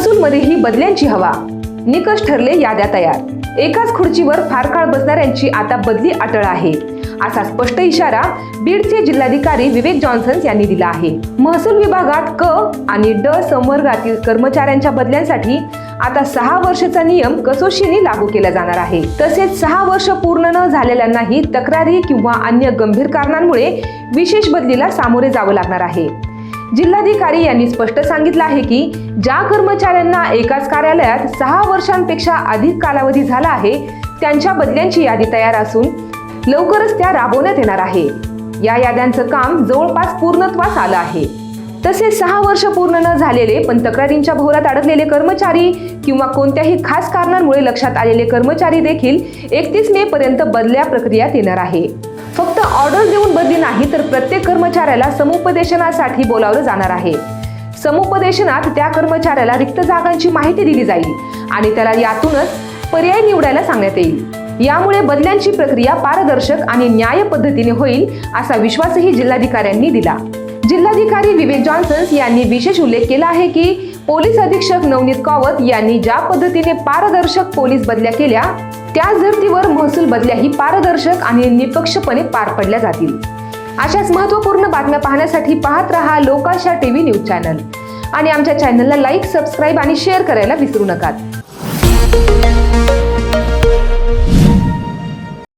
महसूलमध्येही बदल्यांची हवा. निकष ठरले याद्या तयार. एकाच खुर्चीवर फार काळ बसणाऱ्यांची आता बदली अटळ आहे. असा स्पष्ट इशारा बीडचे जिल्हाधिकारी विवेक जॉन्सन यांनी दिला आहे. महसूल विभागात क आणि ड संवर्गातील कर्मचाऱ्यांच्या बदल्यांसाठी आता सहा वर्षाचा नियम कसोशीने लागू केला जाणार आहे. तसेच सहा वर्ष पूर्ण न झालेल्यांनाही तक्रारी किंवा अन्य गंभीर कारणांमुळे विशेष बदलीला सामोरे जावं लागणार आहे. जिल्हाधिकारी यांनी स्पष्ट सांगितलं आहे की ज्या कर्मचाऱ्यांना एकाच कार्यालयात सहा वर्षांपेक्षा अधिक कालावधी झाला आहे त्यांच्या बदल्यांची यादी तयार असून लवकरच त्या राबवण्यात येणार आहे. या याद्यांचं काम जवळपास पूर्णत्वास आलं आहे. तसेच सहा वर्ष पूर्ण न झालेले पण तक्रारींच्या भोवरात अडकलेले कर्मचारी किंवा कोणत्याही खास कारणांमुळे लक्षात आलेले कर्मचारी देखील एकतीस मे पर्यंत बदल्या प्रक्रियात येणार आहे. फक्त ऑर्डर देऊन बदली नाही तर प्रत्येक कर्मचाऱ्याला समुपदेशनासाठी बोलावलं जाणार आहे. समुपदेशनात त्या कर्मचाऱ्याला रिक्त जागांची माहिती दिली जाईल आणि त्याला यातूनच पर्याय निवडायला सांगण्यात येईल. यामुळे बदल्यांची प्रक्रिया पारदर्शक आणि न्याय पद्धतीने होईल असा विश्वासही जिल्हाधिकाऱ्यांनी दिला. जिल्हाधिकारी विवेक जॉन्सन्स यांनी विशेष उल्लेख केला आहे की पोलीस अधीक्षक नवनीत कावत यांनी ज्या पद्धतीने पारदर्शक पोलीस बदल्या केल्या त्याच धर्तीवर महसूल बदल्याही पारदर्शक आणि निपक्षपणे पार पडल्या जातील. अशाच महत्त्वपूर्ण बातम्या पाहण्यासाठी पाहत रहा लोकाशा टीव्ही न्यूज चॅनल. आणि आमच्या चॅनलला लाईक सबस्क्राईब आणि शेअर करायला विसरू नका.